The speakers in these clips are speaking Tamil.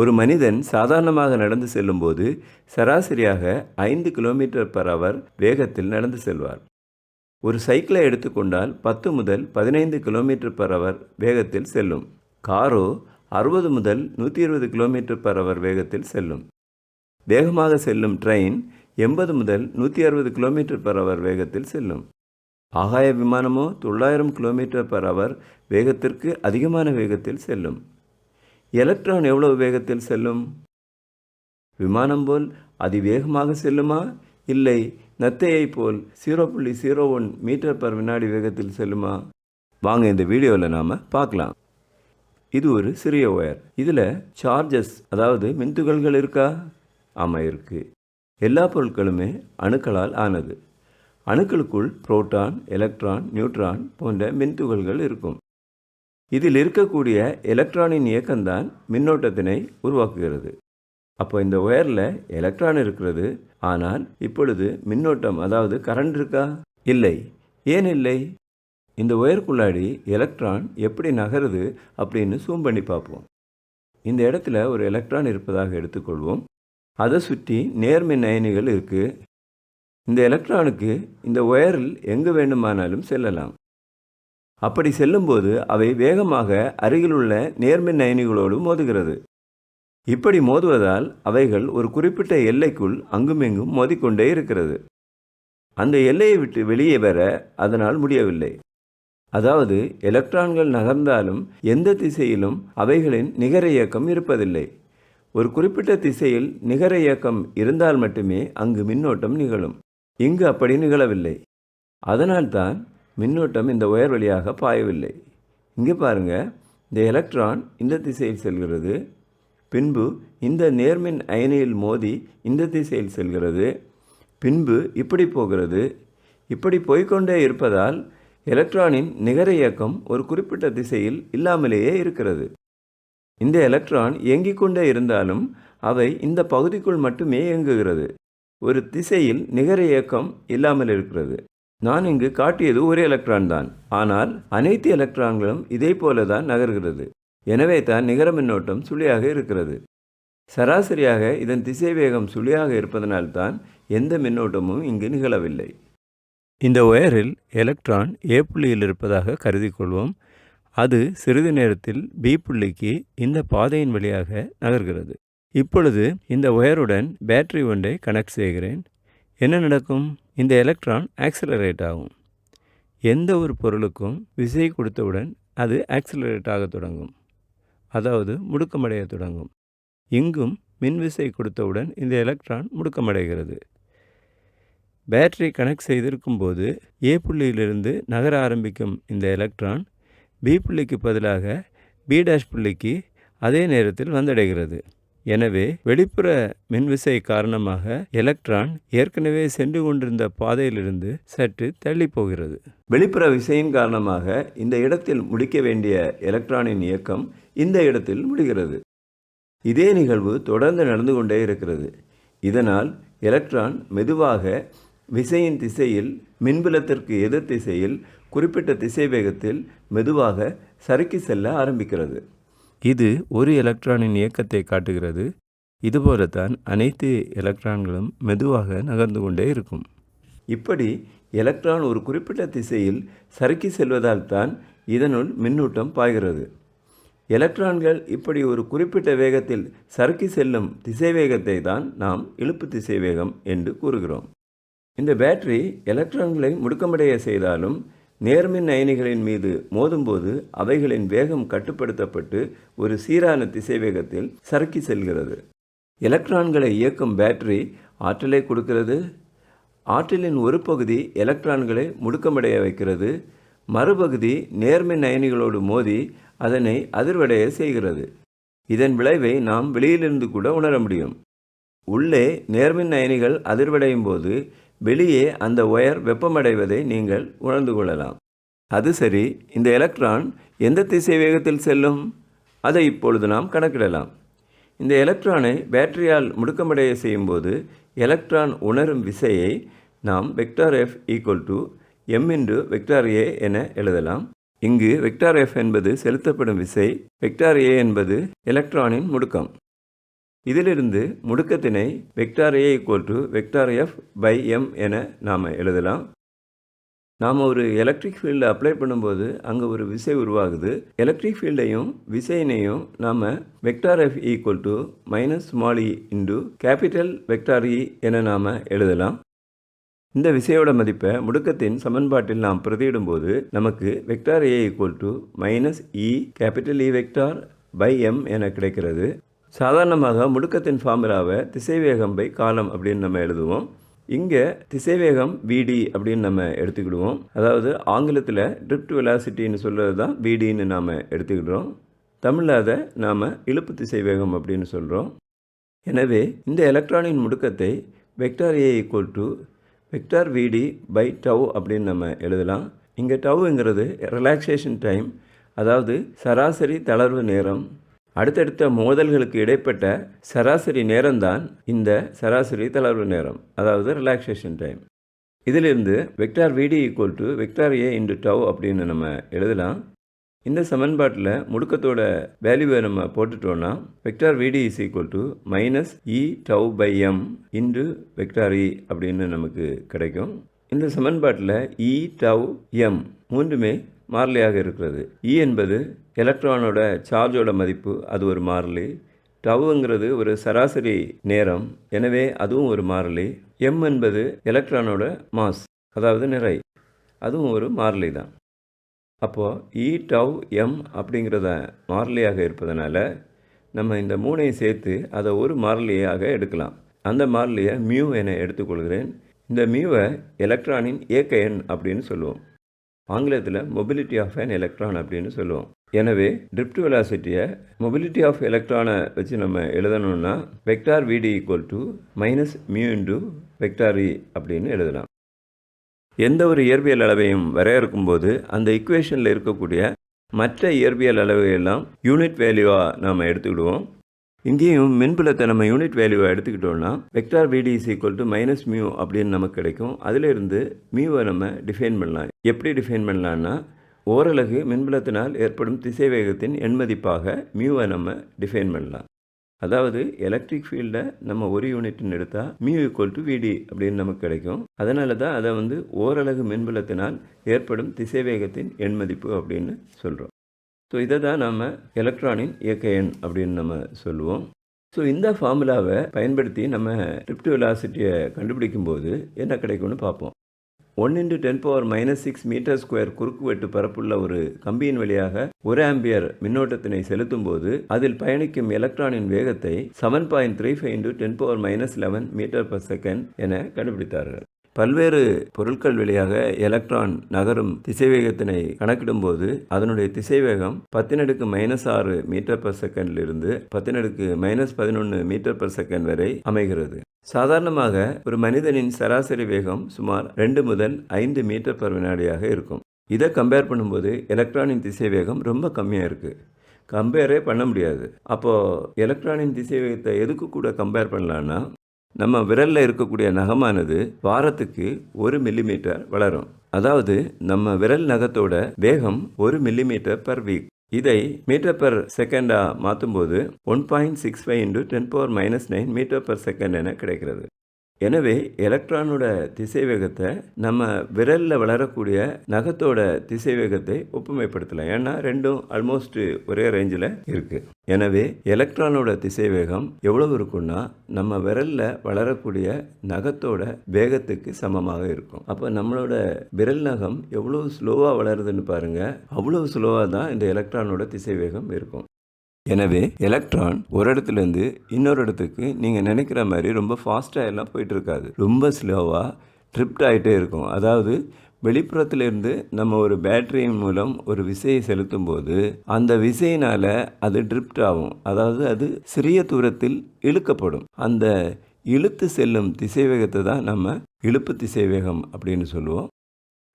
ஒரு மனிதன் சாதாரணமாக நடந்து செல்லும்போது சராசரியாக ஐந்து கிலோமீட்டர் பர் அவர் வேகத்தில் நடந்து செல்வார். ஒரு சைக்கிளை எடுத்துக்கொண்டால் பத்து முதல் பதினைந்து கிலோமீட்டர் பர் அவர் வேகத்தில் செல்லும். காரோ அறுபது முதல் நூற்றி இருபது கிலோமீட்டர் பர் அவர் வேகத்தில் செல்லும். வேகமாக செல்லும் ட்ரெயின் எண்பது முதல் நூற்றி அறுபது கிலோமீட்டர் பர் அவர் வேகத்தில் செல்லும். ஆகாய விமானமோ தொள்ளாயிரம் கிலோமீட்டர் பர் அவர் வேகத்திற்கு அதிகமான வேகத்தில் செல்லும். எலக்ட்ரான் எவ்வளவு வேகத்தில் செல்லும்? விமானம் போல் அதிவேகமாக செல்லுமா? இல்லை நத்தையைப் போல் ஜீரோ புள்ளி ஜீரோ ஒன் மீட்டர் பர் வினாடி வேகத்தில் செல்லுமா? வாங்க இந்த வீடியோவில் நாம் பார்க்கலாம். இது ஒரு சிறிய ஒயர் இதில் சார்ஜஸ் அதாவது மின்துகள்கள் இருக்கா? ஆமாம் இருக்குது எல்லா பொருட்களுமே அணுக்களால் ஆனது. அணுக்களுக்குள் புரோட்டான் எலக்ட்ரான் நியூட்ரான் போன்ற மின்துகள்கள் இருக்கும். இதில் இருக்கக்கூடிய எலக்ட்ரானின் இயக்கம்தான் மின்னோட்டத்தினை உருவாக்குகிறது. அப்போ இந்த ஒயரில் எலக்ட்ரான் இருக்கிறது. ஆனால் இப்பொழுது மின்னோட்டம் அதாவது கரண்ட் இருக்கா? இல்லை. ஏன் இல்லை? இந்த ஒயருக்குள்ளாடி எலக்ட்ரான் எப்படி நகருது அப்படின்னு சூம் பண்ணி பார்ப்போம். இந்த இடத்துல ஒரு எலக்ட்ரான் இருப்பதாக எடுத்துக்கொள்வோம். அதை சுற்றி நேர்மின் அயனிகள் இருக்குது இந்த எலக்ட்ரானுக்கு இந்த ஒயரில் எங்கு வேண்டுமானாலும் செல்லலாம். அப்படி செல்லும்போது அவை வேகமாக அருகிலுள்ள நேர்மின் அயனிகளோடு மோதுகிறது. இப்படி மோதுவதால் அவைகள் ஒரு குறிப்பிட்ட எல்லைக்குள் அங்குமிங்கும் மோதிக்கொண்டே இருக்கிறது. அந்த எல்லையை விட்டு வெளியே வர அதனால் முடியவில்லை. அதாவது எலக்ட்ரான்கள் நகர்ந்தாலும் எந்த திசையிலும் அவைகளின் நிகர இயக்கம் இருப்பதில்லை. ஒரு குறிப்பிட்ட திசையில் நிகர இயக்கம் இருந்தால் மட்டுமே அங்கு மின்னோட்டம் நிகழும். இங்கு அப்படி நிகழவில்லை. அதனால்தான் மின்னோட்டம் இந்த ஒயர் வழியாக பாயவில்லை. இங்கே பாருங்க இந்த எலக்ட்ரான் இந்த திசையில் செல்கிறது. பின்பு இந்த நேர்மின் அயனியில் மோதி இந்த திசையில் செல்கிறது. பின்பு இப்படி போகிறது. இப்படி போய்க்கொண்டே இருப்பதால் எலக்ட்ரானின் நிகர இயக்கம் ஒரு குறிப்பிட்ட திசையில் இல்லாமலேயே இருக்கிறது. இந்த எலக்ட்ரான் இயங்கிக் கொண்டே இருந்தாலும் அவை இந்த பகுதிக்குள் மட்டுமே இயங்குகிறது. ஒரு திசையில் நிகர இயக்கம் இல்லாமல் இருக்கிறது. நான் இங்கு காட்டியது ஒரு எலக்ட்ரான் தான். ஆனால் அனைத்து எலக்ட்ரான்களும் இதே போல தான் நகர்கிறது. எனவே தான் நிகர மின்னோட்டம் சுழியாக இருக்கிறது. சராசரியாக இதன் திசைவேகம் சுழியாக இருப்பதனால்தான் எந்த மின்னோட்டமும் இங்கு நிகழவில்லை. இந்த ஒயரில் எலக்ட்ரான் ஏ புள்ளியில் இருப்பதாக கருதி கொள்வோம். அது சிறிது நேரத்தில் பி புள்ளிக்கு இந்த பாதையின் வழியாக நகர்கிறது. இப்பொழுது இந்த ஒயருடன் பேட்டரி ஒன்றை கனெக்ட் செய்கிறேன். என்ன நடக்கும்? இந்த எலக்ட்ரான் ஆக்சிலரேட் ஆகும். எந்த ஒரு பொருளுக்கும் விசை கொடுத்தவுடன் அது ஆக்சிலரேட் ஆக தொடங்கும். அதாவது முடுக்கமடைய தொடங்கும். இங்கும் மின்விசை கொடுத்தவுடன் இந்த எலக்ட்ரான் முடுக்கமடைகிறது. பேட்டரி கனெக்ட் செய்திருக்கும் போது ஏ புள்ளியிலிருந்து நகர ஆரம்பிக்கும் இந்த எலக்ட்ரான் பி புள்ளிக்கு பதிலாக பி டேஷ் புள்ளிக்கு அதே நேரத்தில் வந்தடைகிறது. எனவே வெளிப்புற மின்விசை காரணமாக எலக்ட்ரான் ஏற்கனவே சென்று கொண்டிருந்த பாதையிலிருந்து சற்று தள்ளி போகிறது வெளிப்புற விசையின் காரணமாக இந்த இடத்தில் முடிக்க வேண்டிய எலக்ட்ரானின் இயக்கம் இந்த இடத்தில் முடிகிறது. இதே நிகழ்வு தொடர்ந்து நடந்து கொண்டே இருக்கிறது. இதனால் எலக்ட்ரான் மெதுவாக விசையின் திசையில் மின்புலத்திற்கு எதிர் திசையில் குறிப்பிட்ட திசை வேகத்தில் மெதுவாக சறுக்கி செல்ல ஆரம்பிக்கிறது. இது ஒரு எலக்ட்ரானின் இயக்கத்தை காட்டுகிறது. இதுபோலத்தான் அனைத்து எலக்ட்ரான்களும் மெதுவாக நகர்ந்து கொண்டே இருக்கும். இப்படி எலக்ட்ரான் ஒரு குறிப்பிட்ட திசையில் சறுக்கி செல்வதால் தான் இதனுள் மின்னூட்டம் பாய்கிறது. எலக்ட்ரான்கள் இப்படி ஒரு குறிப்பிட்ட வேகத்தில் சறுக்கி செல்லும் திசை வேகத்தை தான் நாம் இழுப்பு திசை வேகம் என்று கூறுகிறோம். இந்த பேட்டரி எலக்ட்ரான்களை முடுக்கமடைய செய்தாலும் நேர்மின் அயனிகளின் மீது மோதும்போது அவைகளின் வேகம் கட்டுப்படுத்தப்பட்டு ஒரு சீரான திசைவேகத்தில் சறுக்கி செல்கிறது. எலக்ட்ரான்களை இயக்கும் பேட்டரி ஆற்றலை கொடுக்கிறது. ஆற்றலின் ஒரு பகுதி எலக்ட்ரான்களை முடுக்கமடைய வைக்கிறது. மறுபகுதி நேர்மின் அயனிகளோடு மோதி அதனை அதிர்வடைய செய்கிறது. இதன் விளைவை நாம் வெளியிலிருந்து கூட உணர முடியும். உள்ளே நேர்மின் அயனிகள் அதிர்வடையும் போது வெளியே அந்த ஒயர் வெப்பமடைவதை நீங்கள் உணர்ந்து கொள்ளலாம். அது சரி இந்த எலக்ட்ரான் எந்த திசை வேகத்தில் செல்லும்? அதை இப்பொழுது நாம் கணக்கிடலாம். இந்த எலக்ட்ரானை பேட்டரியால் முடுக்கமடைய செய்யும்போது எலக்ட்ரான் உணரும் விசையை நாம் vector F equal to M into vector A என எழுதலாம். இங்கு வெக்டார் எஃப் என்பது செலுத்தப்படும் விசை வெக்டார் ஏ என்பது எலக்ட்ரானின் முடுக்கம். இதிலிருந்து முடுக்கத்தினை vector A equal to vector F by M என நாம் எழுதலாம். நாம் ஒரு எலக்ட்ரிக் ஃபீல்டை அப்ளை பண்ணும்போது அங்கே ஒரு விசை உருவாகுது. எலக்ட்ரிக் ஃபீல்டையும் விசையினையும் நாம் vector F equal to minus small E into capital vector E என நாம் எழுதலாம். இந்த விசையோட மதிப்பை முடுக்கத்தின் சமன்பாட்டில் நாம் பிரதியிடும்போது நமக்கு vector A equal to minus E capital E vector by M என கிடைக்கிறது. சாதாரணமாக முடுக்கத்தின் ஃபார்முலாவை திசைவேகம் பை காலம் அப்படின்னு நம்ம எழுதுவோம். இங்கே திசைவேகம் விடி அப்படின்னு நம்ம எடுத்துக்கிடுவோம். அதாவது ஆங்கிலத்தில் ட்ரிப்ட் வெலாசிட்டின்னு சொல்கிறது தான் விடின்னு நாம் எடுத்துக்கிடுறோம். தமிழில் அதை நாம் இழுப்பு திசைவேகம் அப்படின்னு சொல்கிறோம் எனவே இந்த எலக்ட்ரானின் முடுக்கத்தை vector A equal to vector V D by tau அப்படின்னு நம்ம எழுதலாம். இங்கே டவ்ங்கிறது ரிலாக்ஸேஷன் டைம் அதாவது சராசரி தளர்வு நேரம் அடுத்தடுத்த மோதல்களுக்கு இடைப்பட்ட சராசரி நேரம்தான் இந்த சராசரி தளர்வு நேரம் அதாவது ரிலாக்ஸேஷன் டைம் இதிலிருந்து vector V D equal to vector A into tau அப்படின்னு நம்ம எழுதலாம். இந்த சமன்பாட்டில் முடுக்கத்தோட வேல்யூவை நம்ம போட்டுட்டோன்னா vector V D is equal to minus E tau by M into vector E அப்படின்னு நமக்கு கிடைக்கும். இந்த சமன்பாட்டில் இ e டவ் எம் மூன்றுமே மாறிலியாக இருக்கிறது. இ என்பது எலக்ட்ரானோட சார்ஜோட மதிப்பு அது ஒரு மாறிலி. டவுங்கிறது ஒரு சராசரி நேரம் எனவே அதுவும் ஒரு மாறிலி. எம் என்பது எலக்ட்ரானோட மாஸ் அதாவது நிறை அதுவும் ஒரு மாறிலி தான் அப்போது இ e டவ் எம் அப்படிங்கிறத மாறிலியாக இருப்பதனால நம்ம இந்த மூணையும் சேர்த்து அதை ஒரு மாறிலியாக எடுக்கலாம். அந்த மாறிலியை மியூ என எடுத்துக்கொள்கிறேன். இந்த மியூவை எலக்ட்ரானின் இயக்க எண் அப்படின்னு சொல்லுவோம். ஆங்கிலத்தில் மொபிலிட்டி ஆஃப் அன் எலக்ட்ரான் அப்படின்னு சொல்லுவோம். எனவே ட்ரிப்ட் வெலாசிட்டியை மொபிலிட்டி ஆஃப் எலக்ட்ரானை வச்சு நம்ம எழுதணும்னா vector V D equal to minus mu into vector E அப்படின்னு எழுதலாம். எந்த ஒரு இயற்பியல் அளவையும் வரையறுக்கும் போது அந்த இக்குவேஷனில் இருக்கக்கூடிய மற்ற இயற்பியல் அளவையெல்லாம் யூனிட் வேல்யூவாக நாம் எடுத்துக்கிடுவோம். இங்கேயும் மின்புலத்தை நம்ம யூனிட் வேல்யூவை எடுத்துக்கிட்டோம்னா vector V D is equal to minus mu அப்படின்னு நமக்கு கிடைக்கும். அதிலிருந்து மியூவை நம்ம டிஃபைன் பண்ணலாம். எப்படி டிஃபைன் பண்ணலான்னா ஓரலகு மின்புலத்தினால் ஏற்படும் திசைவேகத்தின் எண்மதிப்பாக மியூவை நம்ம டிஃபைன் பண்ணலாம். அதாவது எலக்ட்ரிக் ஃபீல்டை நம்ம ஒரு யூனிட்னு எடுத்தால் மியூ ஈக்குவல் டு விடி அப்படின்னு நமக்கு கிடைக்கும். அதனால தான் அதை வந்து ஓரலகு மின்புலத்தினால் ஏற்படும் திசைவேகத்தின் எண்மதிப்பு அப்படின்னு சொல்கிறோம் ஸோ இதை தான் நம்ம எலக்ட்ரானின் இயக்க எண் அப்படின்னு நம்ம சொல்லுவோம். ஸோ இந்த ஃபார்முலாவை பயன்படுத்தி நம்ம ட்ரிப்ட் வெலாசிட்டியை கண்டுபிடிக்கும் போது என்ன கிடைக்கும்னு பார்ப்போம். One into ten power minus six metre square குறுக்குவெட்டு பரப்புள்ள ஒரு கம்பியின் வழியாக ஒரு ஆம்பியர் மின்னோட்டத்தினை செலுத்தும் போது அதில் பயணிக்கும் எலக்ட்ரானின் வேகத்தை seven point three five into ten power minus eleven metre per second என கண்டுபிடித்தார்கள். பல்வேறு பொருட்கள் வழியாக எலக்ட்ரான் நகரும் திசைவேகத்தினை கணக்கிடும்போது அதனுடைய திசைவேகம் பத்தினடுக்கு மைனஸ் ஆறு மீட்டர் பர் செகண்டிலிருந்து பத்தினடுக்கு மைனஸ் பதினொன்று மீட்டர் பர் செகண்ட் வரை அமைகிறது. சாதாரணமாக ஒரு மனிதனின் சராசரி வேகம் சுமார் ரெண்டு முதல் ஐந்து மீட்டர் பர் வினாடியாக இருக்கும். இதை கம்பேர் பண்ணும்போது எலக்ட்ரானின் திசைவேகம் ரொம்ப கம்மியாக இருக்குது கம்பேரே பண்ண முடியாது. அப்போது எலக்ட்ரானின் திசைவேகத்தை எதுக்கு கூட கம்பேர் பண்ணலான்னா நம்ம விரலில் இருக்கக்கூடிய நகமானது வாரத்துக்கு ஒரு மில்லிமீட்டர் வளரும். அதாவது நம்ம விரல் நகத்தோட வேகம் ஒரு மில்லிமீட்டர் பர் வீக் இதை மீட்டர் பர் செகண்டாக மாற்றும்போது one point six five into ten power minus nine metre per second என கிடைக்கிறது. எனவே எலக்ட்ரானோட திசைவேகத்தை நம்ம விரலில் வளரக்கூடிய நகத்தோட திசைவேகத்தை ஒப்புமைப்படுத்தலாம். ஏன்னா ரெண்டும் ஆல்மோஸ்ட் ஒரே ரேஞ்சில் இருக்குது எனவே எலக்ட்ரானோட திசைவேகம் எவ்வளவு இருக்குன்னா நம்ம விரலில் வளரக்கூடிய நகத்தோட வேகத்துக்கு சமமாக இருக்கும். அப்போ நம்மளோட விரல் நகம் எவ்வளோ ஸ்லோவாக வளருதுன்னு பாருங்கள் அவ்வளோ ஸ்லோவாக தான் இந்த எலக்ட்ரானோட திசைவேகம் இருக்கும். எனவே எலக்ட்ரான் ஒரு இடத்துலேருந்து இன்னொரு இடத்துக்கு நீங்கள் நினைக்கிற மாதிரி ரொம்ப ஃபாஸ்ட்டாக எல்லாம் போயிட்டுருக்காது. ரொம்ப ஸ்லோவாக ட்ரிப்ட் ஆகிட்டே இருக்கும். அதாவது வெளிப்புறத்திலிருந்து நம்ம ஒரு பேட்டரியின் மூலம் ஒரு விசையை செலுத்தும் போது அந்த விசையினால் அது ட்ரிப்ட் ஆகும். அதாவது அது சிறிய தூரத்தில் இழுக்கப்படும். அந்த இழுத்து செல்லும் திசைவேகத்தை தான் நம்ம இழுப்பு திசைவேகம் அப்படின்னு சொல்லுவோம்.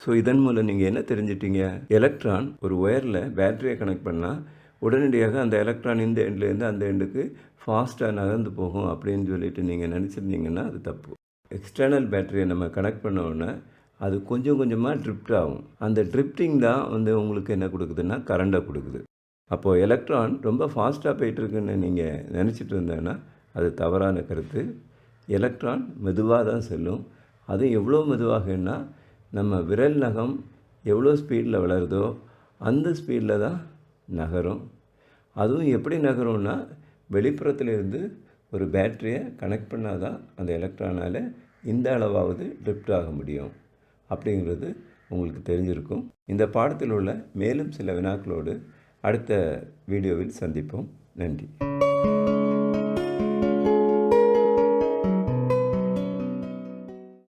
ஸோ இதன் மூலம் நீங்கள் என்ன தெரிஞ்சிட்டீங்க? எலக்ட்ரான் ஒரு ஒயரில் பேட்டரியை கனெக்ட் பண்ணால் உடனடியாக அந்த எலக்ட்ரான் இந்த எண்ட்லேருந்து அந்த எண்டுக்கு ஃபாஸ்ட்டாக நகர்ந்து போகும் அப்படின்னு சொல்லிட்டு நீங்கள் நினச்சிருந்தீங்கன்னா அது தப்பு. எக்ஸ்டர்னல் பேட்டரியை நம்ம கனெக்ட் பண்ண அது கொஞ்சம் கொஞ்சமாக ட்ரிப்ட் ஆகும். அந்த ட்ரிப்டிங் தான் வந்து உங்களுக்கு என்ன கொடுக்குதுன்னா கரண்டை கொடுக்குது. அப்போது எலக்ட்ரான் ரொம்ப ஃபாஸ்ட்டாக போயிட்டுருக்குன்னு நீங்கள் நினச்சிட்டு இருந்தேன்னா அது தவறான கருத்து. எலக்ட்ரான் மெதுவாக தான் செல்லும். அது எவ்வளோ மெதுவாகன்னா நம்ம விரல் நகம் எவ்வளோ ஸ்பீடில் வளருதோ அந்த ஸ்பீடில் தான் நகரும். அதுவும் எப்படி நகரும்னா வெளிப்புறத்துலேருந்து ஒரு பேட்டரியை கனெக்ட் பண்ணால் தான் அந்த எலக்ட்ரானால் இந்த அளவாவது ட்ரிப்ட் ஆக முடியும். அப்படிங்கிறது உங்களுக்கு தெரிஞ்சிருக்கும். இந்த பாடத்தில் உள்ள மேலும் சில வினாக்களோடு அடுத்த வீடியோவில் சந்திப்போம். நன்றி.